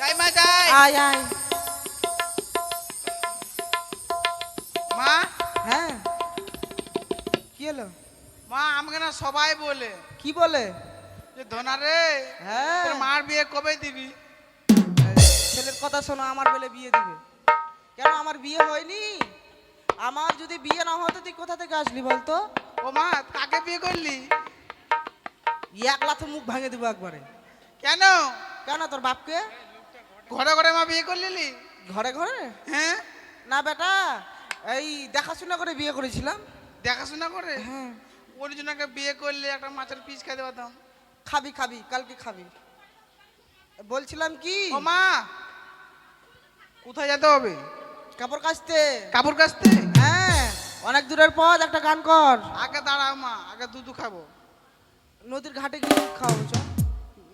যাই মা যাই আয় আয় মা হ্যাঁ। কি হলো? মা আমাকে না সবাই বলে। কি বলে? যে ধনা রে হ্যাঁ। মার বিয়ে কবে দিবি? ছেলের কথা শোনো আমার বেলে বিয়ে দিবে। কেন আমার বিয়ে হয়নি? আমার যদি বিয়ে না হতো তুই কোথা থেকে আসলি বলতো? ও মা কাকে বিয়ে করলি? এক লাথে মুখ ভাঙে দিব একবারে। কেন? কেন তোর বাপকে? ঘরে ঘরে মা বিয়ে করলি ঘরে ঘরে? হ্যাঁ। না বেটা এই দেখাশোনা করে বিয়ে করেছিলাম। দেখাশোনা করে? হ্যাঁ। ওর জন্য বিয়ে করলে একটা মাছের পিস খাইতে পারতাম। খাবি খাবি কালকে খাবি। বলছিলাম কি? ও মা কোথায় যেতে হবে? কাপড় কাচতে। কাপড় কাচতে? হ্যাঁ অনেক দূরের পথ একটা গান কর। আগে দাঁড়াও মা আগে দুধ খাব। নদীর ঘাটে গিয়ে খাওয়াবো চল।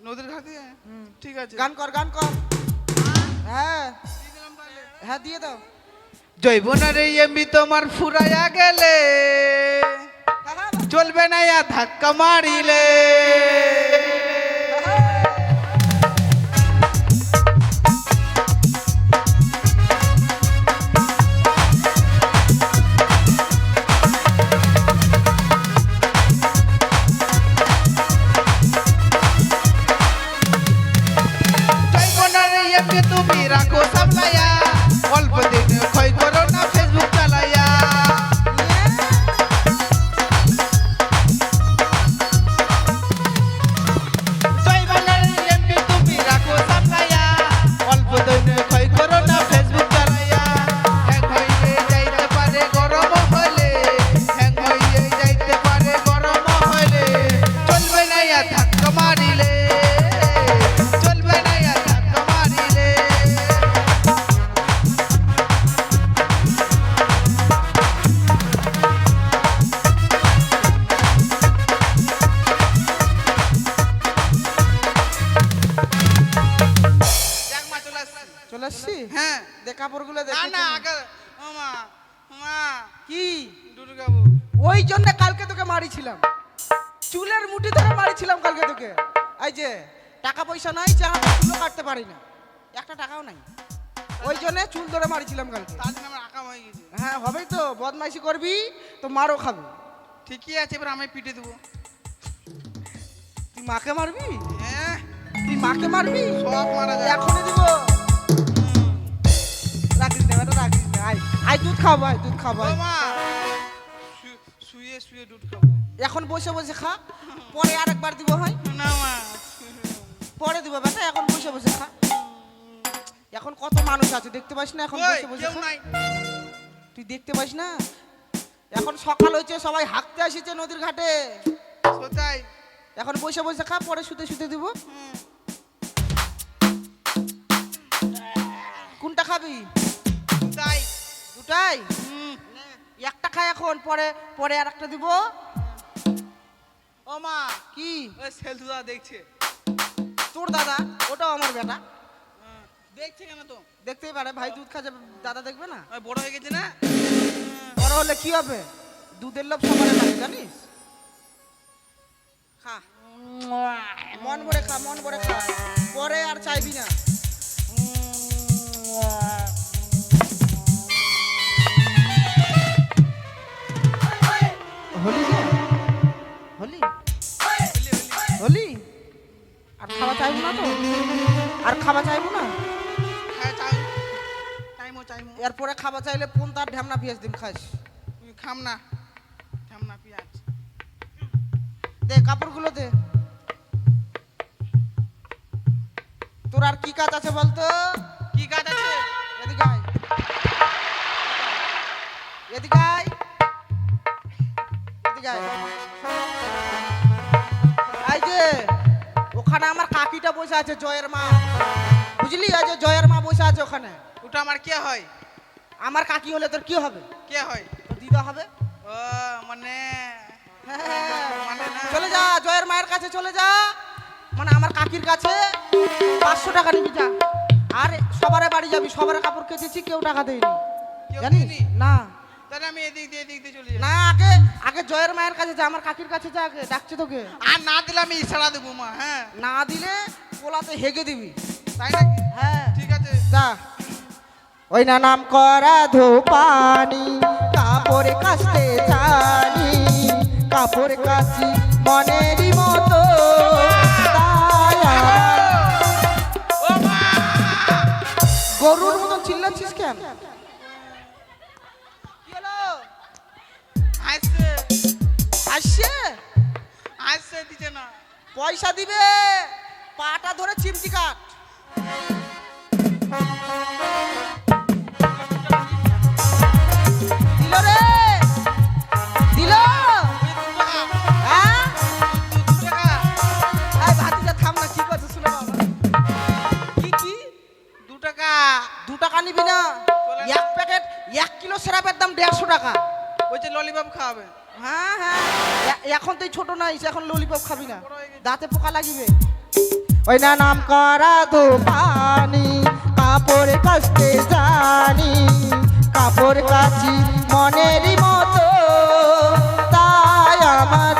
নদীর ঘাটে? হুম। ঠিক আছে। গান কর গান কর। হ্যাঁ। হ্যাঁ দিয়ে দাও। জৈবনারে এমবি তোমার ফুরাইয়া গেলে। চলবে না ইয়া ধাক্কা মারিলে। চুলের মুঠি ধরে মারিছিলাম কালকে তোকে। এই যে টাকা পয়সা নাই যে চুলও কাটতে পারি না একটা টাকাও নাই। ওই জন্য চুল ধরে মারিছিলাম কালকে। তার জন্য আমার আঁকা হয়ে গেছে। হ্যাঁ হবেই তো বদমাইশি করবি তো মারও খাবি। ঠিকই আছে এবার আমি পিটে দেবো। তুই মাকে মারবি? হ্যাঁ। তুই মাকে মারবি? সব মারা যায়। এখনই দিব। রাখিস না রাখিস না আয় আয় দুধ খাব আয় দুধ খাব মা শুয়ে শুয়ে দুধ খাব এখন বসে বসে খা পরে আরেকবার দিব হয়? না মা। পরে দিব বেটা এখন বসে বসে খা। এখন কত মানুষ আছে দেখতে পাস না? এখন বসে বসে তুই দেখতে পাস না? এখন সকাল হয়েছে সবাই হাঁকতে আসিছে নদীর ঘাটে। কোথায়? এখন বসে বসে খা পরে শুতে শুতে দিব। কোনটা খাবি? দুটাই। হুম, একটা খাই এখন পরে পরে আর একটা দিব। ও মা কি? ওই দাদা দেখছে। তোর দাদা ওটাও আমার বেটা। দেখছে কেন তো? দেখতেই পারে ভাই দুধ খাচ্ছে দাদা দেখবে না? ওই বড় হয়ে গেছে না? বড় হলে কি হবে? দুধের লোভ সবার লাগে জানিস? খা। মন ভরে খা মন ভরে খা। পরে আর চাইবি না। হলি? হলি? হলি? আর খাওয়া চাইব না তো? আর খাওয়া চাইব না? হ্যাঁ এরপরে খাওয়া চাইলে ফোন তার ঢ্যামনা পেঁয়াজ দিম খাস। তুই খাম না। খাম না পেঁয়াজ। দে কাপড়গুলো দে। তোর আর কি কাজ আছে বলতো? কি কাজ আছে? এদিকে আয়। এদিকে আয়। এদিকে এই যে ওখানে আমার কাকিটা বসে আছে জয়ের মা। বুঝলি? এই যে জয়ের মা বসে আছে ওখানে। ওটা আমার কে হয়? আমার কাকি হলে তোর কি হবে? কে হয়? তোর দিদা হবে? ও মানে মানে চলে যা জয়ের মায়ের কাছে চলে যা। মানে আমার কাকির কাছে পাঁচশো টাকা নিবি যা। আর সবারে বাড়ি যাবি সবার কাপড় কেচেছি কেউ টাকা দেয়নি। জানিস? না। তাহলে আমি এদিক দিয়ে এদিক দিয়ে চলে যাই। না আগে আগে জয়ের মায়ের কাছে যা আমার কাকির কাছে যা আগে ডাকছে তোকে। আর না দিলে আমি ইশারা দেবো মা হ্যাঁ। না দিলে পোলাতে হেগে দিবি। তাই নাকি? হ্যাঁ। ঠিক আছে। যা। ওই না নাম করা ধোপানি কাপড় কাচতে জানি কাপড় কাচি মনেরই মতো। গরুর মতন চিল্লাচ্ছিস কেন? আসছে? আসছে দিছে না। পয়সা দিবে? পাটা ধরে চিমটি কাট। দিল রে! তুই এখন ললিপপ খাবি না। দাঁতে পোকা লাগিবে ওই না নাম করা দোকানি কাপড় কাচতে জানি কাপড় কাচি মনেরই মতো তাই আমার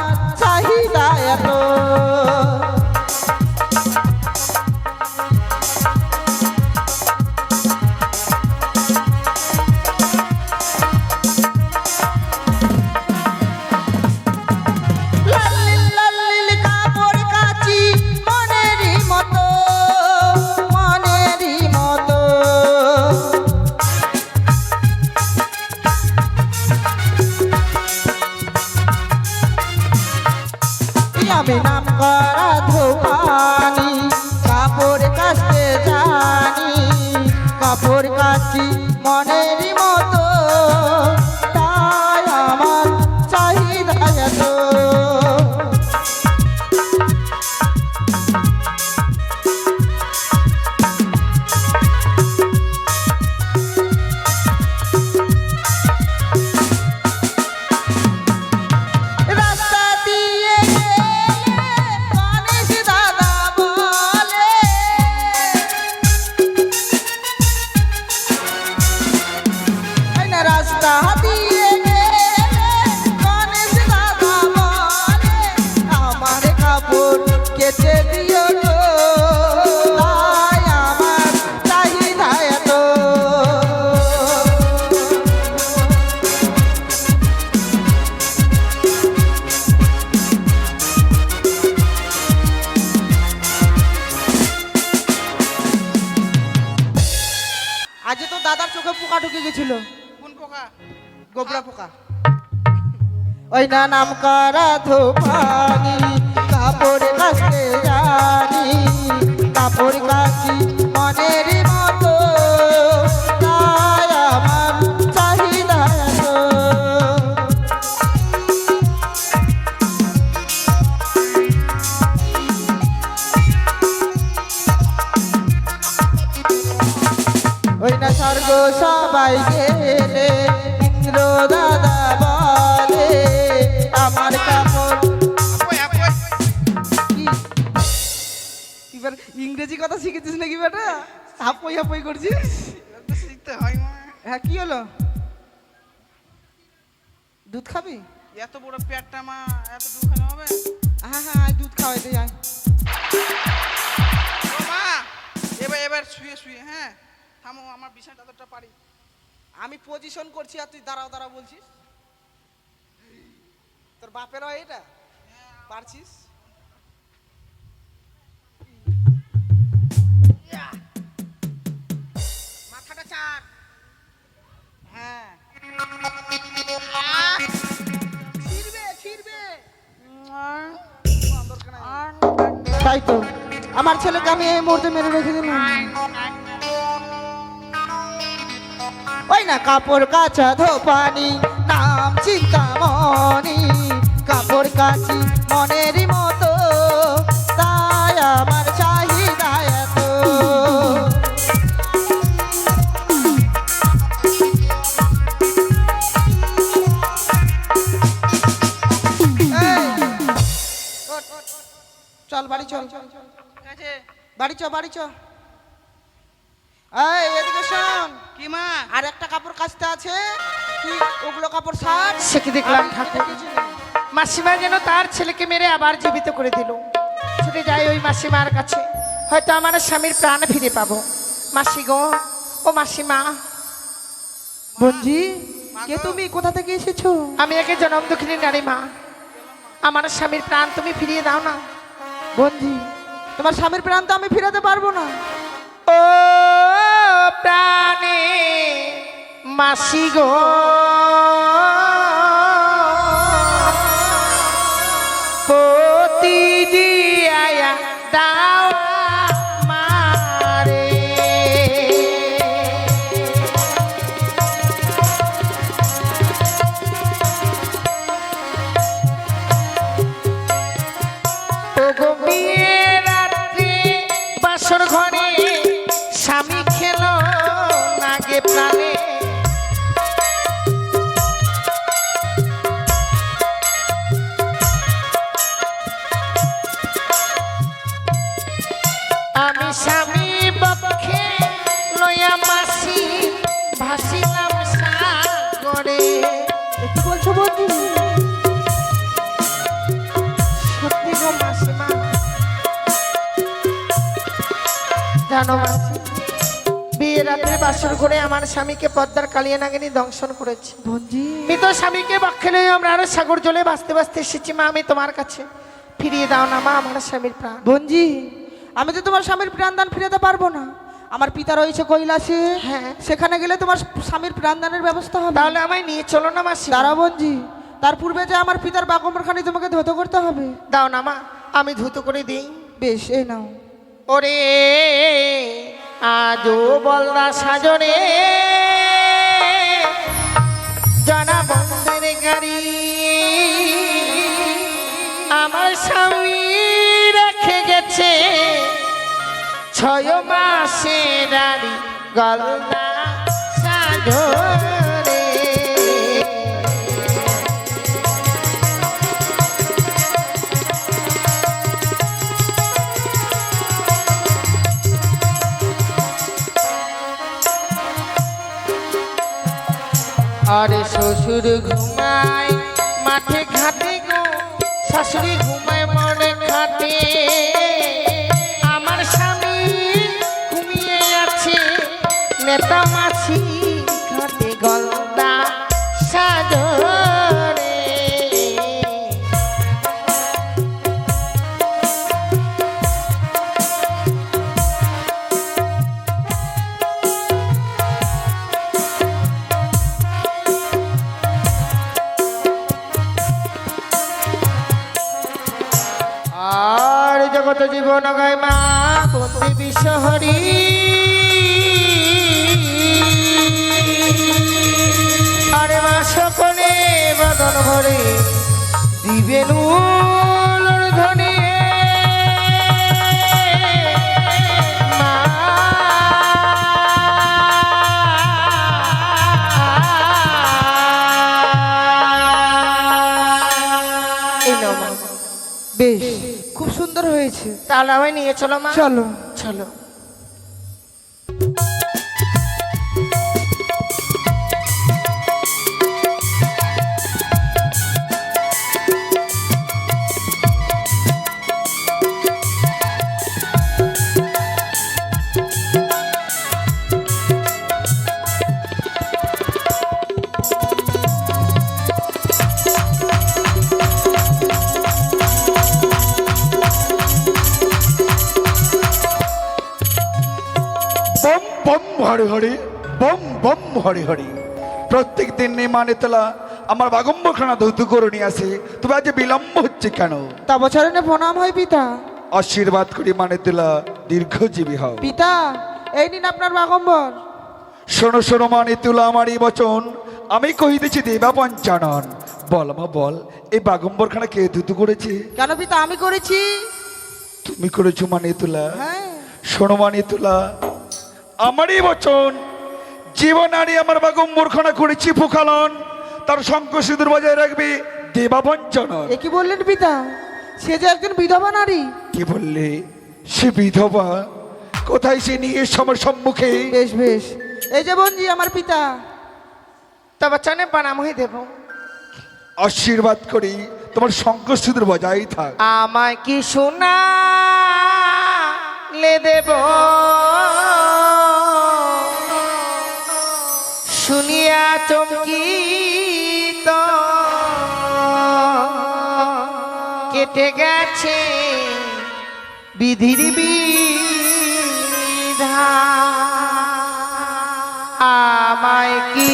নাম করা ধোপানি আমি পজিশন করছি আর তুই দাঁড়াও দাঁড়াও বলছিস? তোর বাপের হয় এটা? পারছিস? মাথাটা চাক হ্যাঁ। ছিড়বে ছিড়বে। তাই তো। আমার ছেলেকে আমি এই মুহূর্তে মেরে রেখে দিলাম। ওই না কাপড় কাচা ধোপানি নাম চিন্তামণি। কাপড় কাচি মনেরই মতো তাই আমার চাহিদা এত। চল বাড়ি চল। বাড়ি চ বাড়ি চ। এই এদিকে শোন। কি মা? আর একটা কাপড় কাচতে আছে। তুই ওগুলো কাপড় সার সে কি দেখলাম আমি ঠাকুর? মাসিমা যেন তার ছেলেকে মেরে আবার জীবিত করে দিল। ছুটে যায় ওই মাসিমার কাছে। হয়তো আমার স্বামীর প্রাণ ফিরে পাবো। মাসি গো ও মাসিমা। বঞ্জি কে তুমি? কোথা থেকে এসেছ? আমি একে জনম দুঃখিনী নারী মা। আমার স্বামীর প্রাণ তুমি ফিরিয়ে দাও না। বঞ্জি তোমার স্বামীর প্রাণ তো আমি ফিরাতে পারব না। ও প্রাণে মাসি গো। জানো? মাসি বিয়ে রাত্রে বাসর করে আমার স্বামীকে পদ্মার কালিয়া নাগিনী দংশন করেছে। মৃত স্বামীকে বক্ষে লয়ে আমরা আরও সাগর জলে বাঁচতে বাঁচতে এসেছি। মা আমি তোমার কাছে ফিরিয়ে দাও না মা আমার স্বামীর প্রাণ। বঞ্জি আমি তো তোমার স্বামীর প্রাণদান ফিরাতে পারব না। আমার পিতা রয়েছে কৈলাসে। হ্যাঁ। সেখানে গেলে তোমার স্বামীর প্রাণদানের ব্যবস্থা হবে। তাহলে আমায় নিয়ে চলো না মাসি। দাঁড়া বঞ্জি তার পূর্বে যে আমার পিতার বাকম্বরখানি তোমাকে ধত করতে হবে। দাও না মা আমি ধুত করে দিই। বেশ এই নাও। ওরে, আজও বলনা সাজরে। জানা বন্ধের গাড়ি আমার স্বামী রেখে গেছে। ছয় মাসের আড়ি গলনা সাজরে। আরে শ্বশুর ঘুমায় মাঠে ঘাটে গো শাশুড়ি ঘুমায় মনে ঘাটে জগত জীবন গায় মা বন্দি বিশ্বহরি। আরে মা সকলে বদন ভরে দিবেন তাহলে আমায় নিয়ে চলো মা। চলো। চলো। হরে হরি। প্রত্যেক দিন নেই মানে তোলা আমার বাগম্বখানা ধৌত করে নিয়ে আসে। তবে আজ বিলম্ব হচ্ছে কেন? তা বছরে প্রণাম হয় পিতা। আশীর্বাদ করি মানে তোলা দীর্ঘজীবী হও। পিতা এই নিন আপনার বাগম্বর। শোনো শোনো মানে তুলা আমার এই বচন। আমি কহিতেছি দেবা পঞ্চানন। বল মা বল এই বাগম্বরখানা কে ধুতু করেছে? কেন পিতা আমি করেছি। তুমি করেছ মানে তুলা। হ্যাঁ। শোনো মানে তুলা আমারই বচন। জীবনারী আমার বাগম্বরখানা করেছি ফুকালন তার শঙ্খ সিঁদুর বজায় রাখবে দেবা পঞ্চানন এ কি বললেন পিতা? সে যে একজন বিধবা নারী। কি বললে? সে বিধবা? কোথায় সে নিয়ে আমার সম্মুখে? বেশ বেশ। এই যে বঞ্জি আমার পিতা। তবে চনে প্রণাম হয়ে দেব। আশীর্বাদ করি তোমার শঙ্খ সিঁদুর বজায় থাক। আমায় কি শোনা লে দেব? শুনিয়া চমকিত কেটে গেছে বিধির বিধা আমায় কি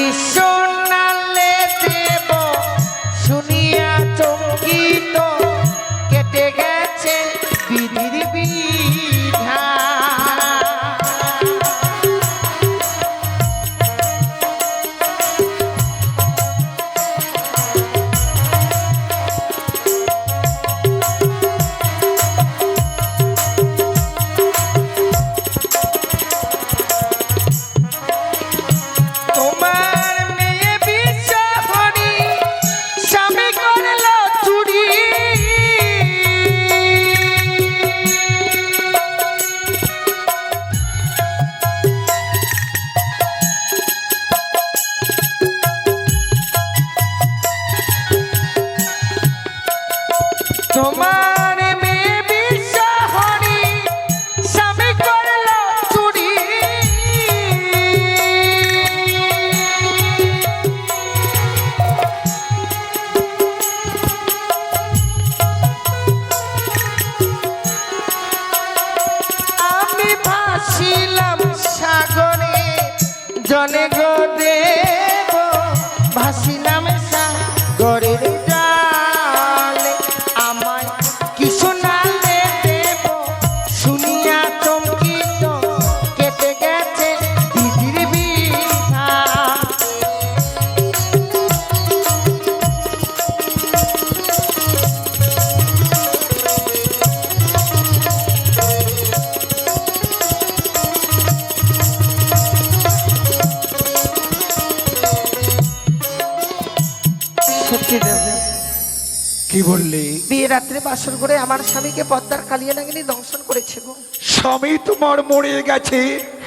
রাত্রে বাসর করে আমার স্বামীকে পদ্মার কালিয়া নাগিনী দংশন করেছে গো। স্বামী তোমার মরে গেছে।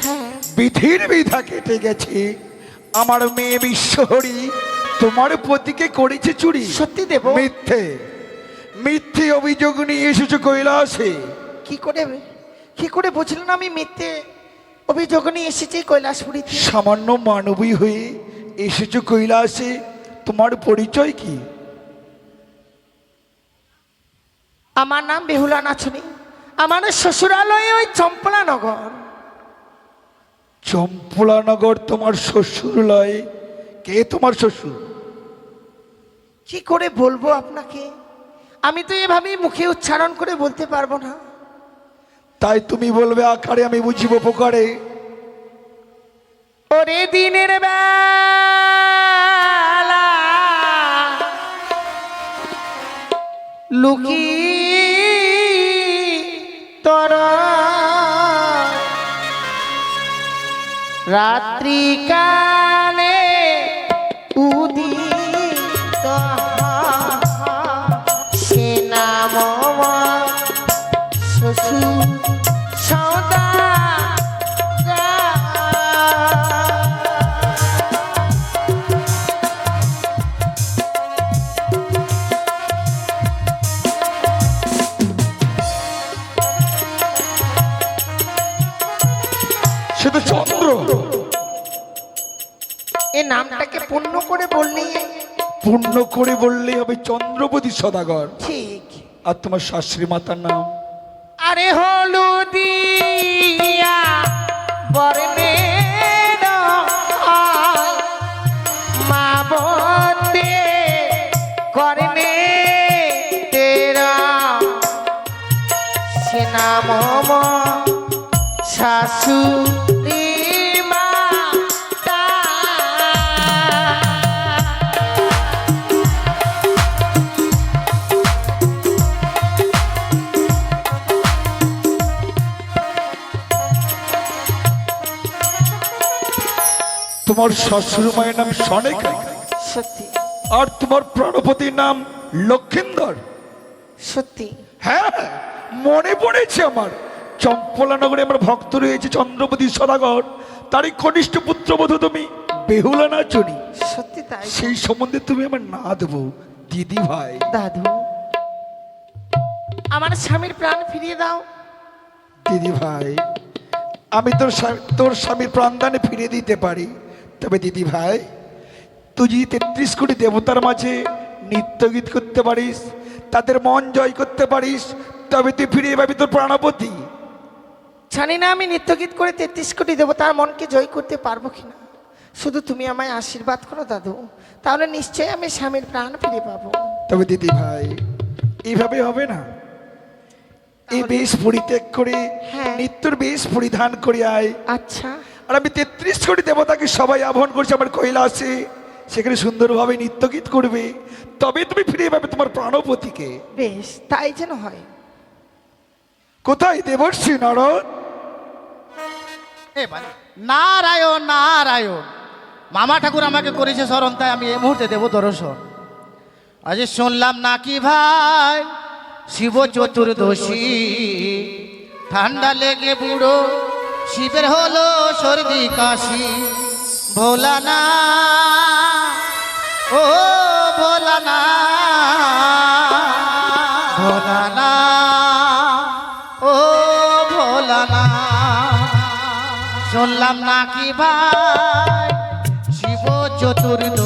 হ্যাঁ। বিধির বিধা কেটে গেছে। আমার মেয়ে বিশ্বহরি তোমার পতিকে করেছে চুরি। সত্যি দেব? মিথ্যে। মিথ্যে অভিযোগ নিয়ে এসেছ কৈলাসে। কি করে কি করে বুঝলেন আমি মিথ্যে অভিযোগ নিয়ে এসেছি কৈলাসপুরীতে? সামান্য মানবী হয়ে এসেছ কৈলাসে। তোমার পরিচয় কি? আমার নাম বেহুলা নাচনি আমার শ্বশুরালয় ওই চম্পলানগর চম্পলানগর তোমার শ্বশুরলয়? কে তোমার শ্বশুর? কি করে বলব আপনাকে? আমি তো এভাবেই মুখে উচ্চারণ করে বলতে পারব না। তাই তুমি বলবে আকারে আমি বুঝিব উপকারে ওরে দিনের বেলা লুকি তোরা। কালে উদিত সে নাম পূর্ণ করে বললে হবে চন্দ্রপতি সদাগর। ঠিক। আর তোমার শাশুড়ি মাতার নাম? আরে হলুদিয়া বর্ণে মা বন্দে করনে তেরা। সে নাম শাশুড়ি তোমার শ্বশুর মায়ের নাম সনেকা। সত্যি। আর তোমার প্রাণপতির নাম লক্ষিন্দর। সত্যি। হ্যাঁ মনে পড়েছে আমার। চম্পলানগরে আমার ভক্ত রয়েছে চন্দ্রপতি সদাগর। তারই কনিষ্ঠ পুত্রবধূ তুমি বেহুলা নাচনি সত্যি তাই। সেই সম্বন্ধে তুমি আমার না দেবো দিদি ভাই। দাদু। আমার স্বামীর প্রাণ ফিরিয়ে দাও। দিদি ভাই আমি তোর তোর স্বামীর প্রাণদানে ফিরিয়ে দিতে পারি। তবে দিদি ভাই। তুই যদি তেত্রিশ কোটি দেবতার মাঝে নৃত্য গীত করতে পারিস তাদের মন জয় করতে পারিস তবে তুই ফিরিয়ে পাবি তোর প্রাণপতি। জানি না আমি নৃত্যগীত করে তেত্রিশ কোটি দেবো তার মনকে জয় করতে পারব কিনা। শুধু তুমি আমায় আশীর্বাদ করো দাদু তাহলে নিশ্চয়ই আমি স্বামীর প্রাণ ফিরে পাবো। তবে দিদি ভাই এইভাবে হবে না। এই বেশ পরিত্যাগ করে হ্যাঁ। নিত্যর বেশ পরিধান করে আয়। আচ্ছা। আর আমি তেত্রিশ কোটি দেবতাকে সবাই আহ্বান করছি আমার কৈলাসে। সেখানে সুন্দরভাবে নৃত্যগীত করবে। তবে তুমি ফিরে পাবে তোমার প্রাণপতিকে। বেশ তাই যেন হয়। কোথায় দেবর্ষী নারদ? এবারে নারায়ণ নারায়ণ। মামা ঠাকুর আমাকে করেছে স্মরণ তাই আমি এই মুহূর্তে দেব দর্শন। আজ শুনলাম নাকি ভাই শিব চতুর্দশী ঠান্ডা লেগে বুড়ো। শিবের হলো সর্দি কাশি। ভোলা না ও ভোলা না ভোলা না ও ভোলা না শুনলাম নাকি ভাই শিব চতুর্দশী।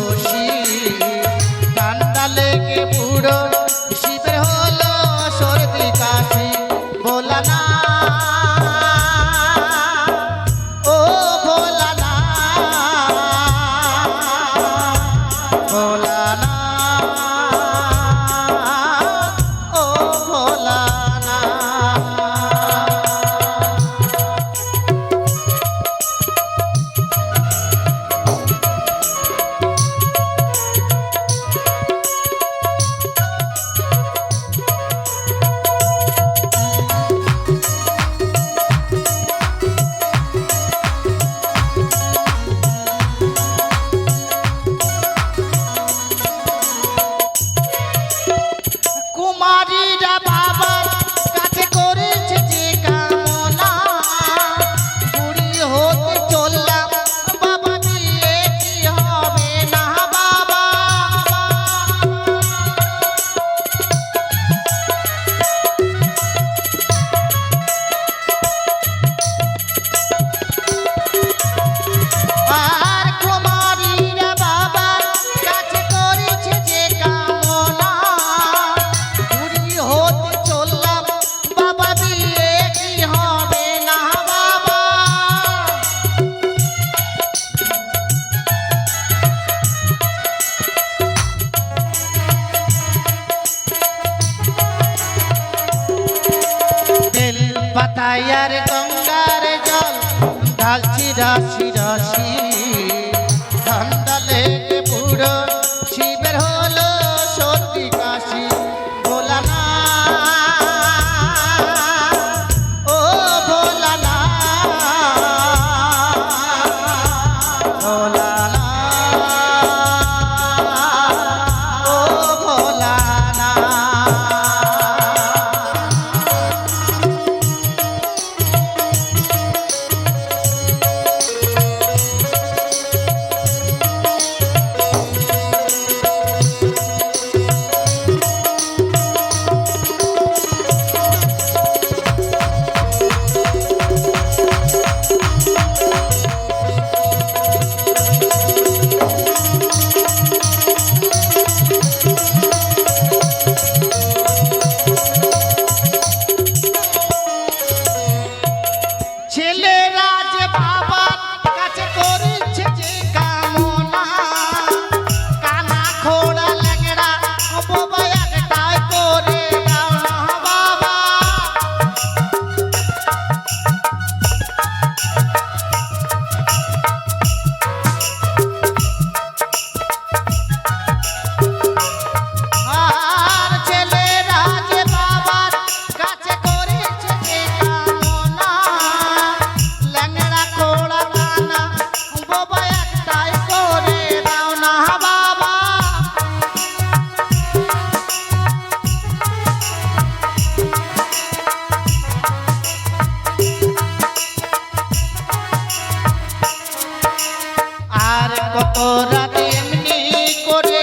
রাত এমনি করে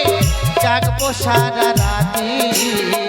জাগবো সারা রাতি।